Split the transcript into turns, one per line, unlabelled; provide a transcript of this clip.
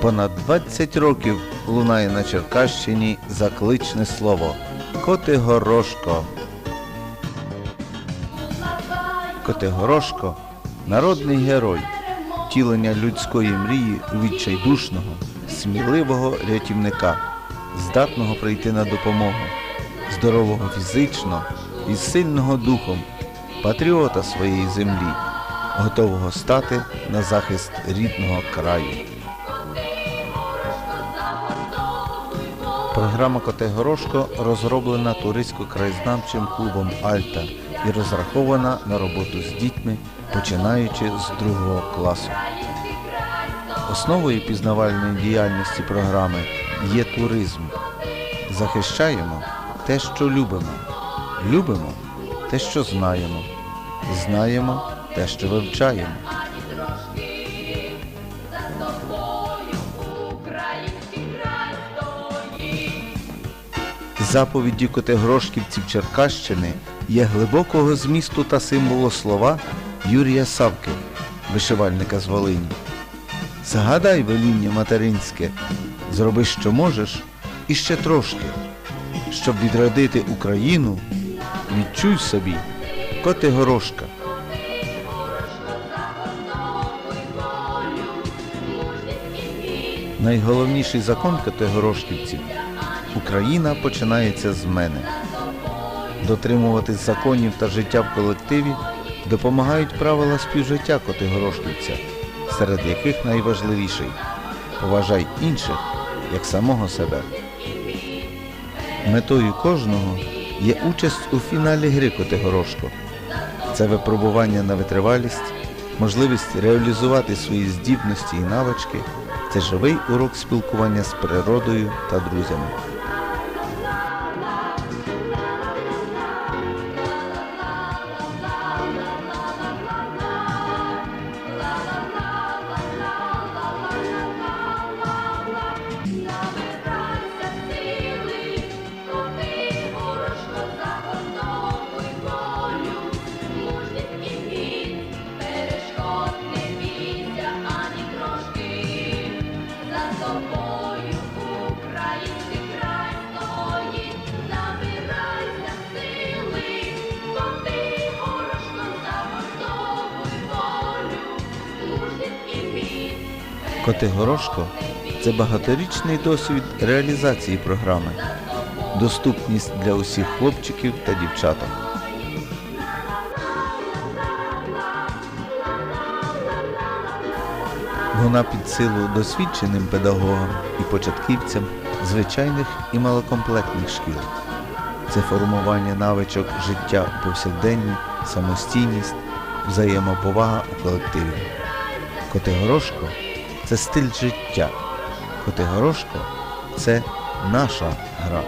Понад 20 років лунає на Черкащині закличне слово Котигорошко. Котигорошко народний герой, втілення людської мрії відчайдушного, сміливого рятівника, здатного прийти на допомогу, здорового фізично і сильного духом, патріота своєї землі, готового стати на захист рідного краю. Програма Котигорошко розроблена туристсько-краєзнавчим клубом Альта і розрахована на роботу з дітьми, починаючи з другого класу. Основою пізнавальної діяльності програми є туризм. Захищаємо те, що любимо. Любимо те, що знаємо. Знаємо те, що вивчаємо. Заповіді Котигорошківців Черкащини є глибокого змісту та символу слова Юрія Савки, вишивальника з Волині. Згадай веління материнське, зроби, що можеш, і ще трошки, щоб відродити Україну, відчуй собі Котигорошка. Найголовніший закон Котигорошківців Україна починається з мене. Дотримуватись законів та життя в колективі допомагають правила співжиття Котигорошківця, серед яких найважливіший поважай інших як самого себе. Метою кожного є участь у фіналі гри Котигорошко. Це випробування на витривалість, можливість реалізувати свої здібності і навички. Це живий урок спілкування з природою та друзями. Котигорошко це багаторічний досвід реалізації програми, доступність для усіх хлопчиків та дівчаток. Вона під силу досвідченим педагогам і початківцям звичайних і малокомплектних шкіл. Це формування навичок життя повсякденні, самостійність, взаємоповага у колективі. Котигорошко це стиль життя. Котигорошка це наша гра.